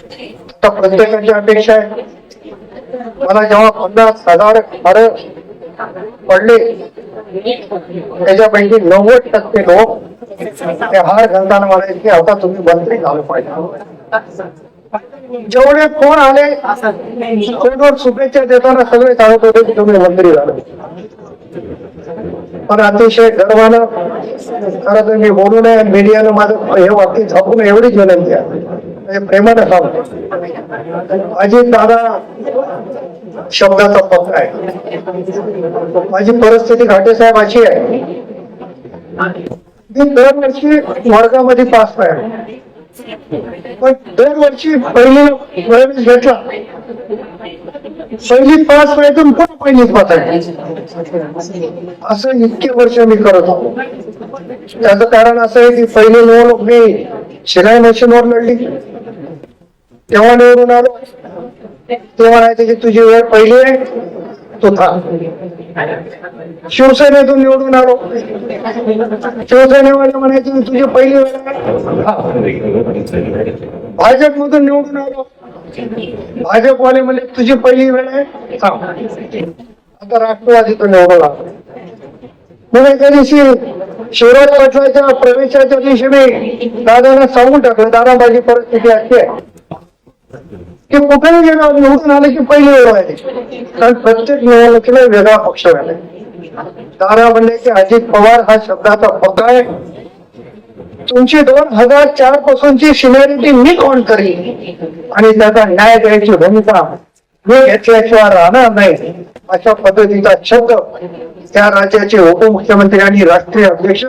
आता प्रत्येकाची अपेक्षा आहे. मला जेव्हा पन्नास हजार हार पडले त्याच्यापैकी नव्वद टक्के लोक ते हार घालताना मला की आता तुम्ही मंत्री झालं पाहिजे. जेवढे फोन आले फोनवर शुभेच्छा देताना सगळे सांगत होते की तुम्ही मंत्री झाले. पण अतिशय गर्वानं खरं तर मी बोलू नये मीडियानं माझं हे वाक्य झापून एवढीच विनंती आहे. प्रेमानं सांगतो अजित दादा शब्दाचा पक्का आहे. माझी परिस्थिती घाटे साहेब अशी आहे. मी दरवर्षी वर्गामध्ये पास आहे. पण दरवर्षी पहिली वेळेस घेतला पहिली पास वेळेतून पण पहिलीच पास आहे. असं इतके वर्ष मी करत होतो. त्याचं कारण असं आहे की पहिले निवडणूक मी शिलाई मशीनवर लढली. तेव्हा निवडून आलो. ते म्हणायचे की तुझी वेळ पहिली आहे तू शिवसेनेतून निवडून आलो. शिवसेनेवाले म्हणायचे की तुझी पहिली वेळ आहे भाजप मधून निवडून आलो. भाजपवाले म्हणजे तुझी पहिली वेळ आहे आता राष्ट्रवादीतून निवडून आलो. म्हणजे मग एका दिवशी शिवराज पाटलाच्या प्रवेशाच्या दिवशी मी दादांना सांगून टाकलं दादा माझी परिस्थिती अशी आहे. ते कुठेही गेलो निवडून आले की पहिले वेळ आहे. कारण प्रत्येक निवडणुकीला वेगळा पक्ष झाला दादा म्हणले की अजित पवार हा शब्दाचा पक्का आहे. तुमची दोन हजार चार पासूनची सिनियरिटी मी कोण करीन? आणि त्याचा न्याय द्यायची भूमिका मी घेतल्याशिवाय राहणार नाही. अशा पद्धतीचा शब्द त्या राज्याचे उपमुख्यमंत्री आणि राष्ट्रीय अध्यक्ष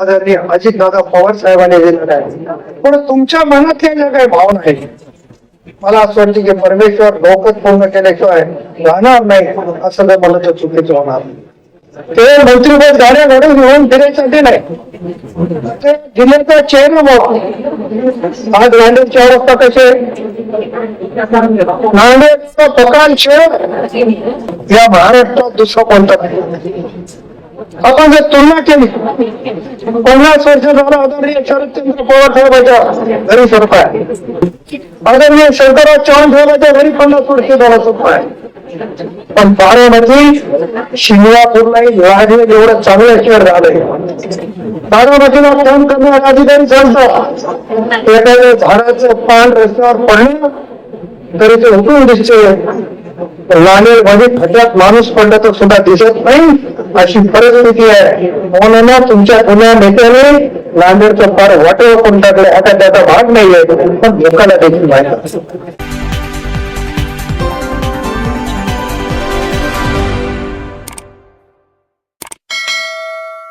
आदरणीय अजितदादा पवार साहेबांनी दिलेला आहे. पण तुमच्या मनातल्या ज्या काही भावना आहेत मला असं वाटतं की परमेश्वर लोकच पूर्ण केल्याशिवाय राहणार नाही असं जर मला तर चुकीचं होणार. ते मंत्रीपद गाड्या घडून घेऊन फिरायसाठी नाही. ते जिल्ह्याचा चेअर आज नांदेडची अवस्था कशी आहे नांदेडचा पकाल शहर या महाराष्ट्रात दुसरं कोणतं? नाही आपण जर तुलना केली. पन्नास वर्ष झालं आदरणीय शरदचंद्र पवार साहेबांच्या घरी सोपा आहे आदरणीय शंकरराव चव्हाण साहेबांच्या घरी पन्नास वर्ष झाला सोपा आहे पण बारामती शिंगणापूरलाही राजे एवढं चांगलं शहर झालंय बारामतीला फोन करणारा अधिकारी सांगतो एखाद्या झाडाचं पान रस्त्यावर पडलं तरी ते उठून दिसते नांदेड म्हणजे खड्ड्यात माणूस पडला तर सुद्धा दिसत नाही. अशी परिस्थिती आहे. म्हणून तुमच्या पुण्या नेत्याने नांदेडचं फार वाटेवर करून आता त्याचा भाग नाहीये पण लोकांना देखील माहिती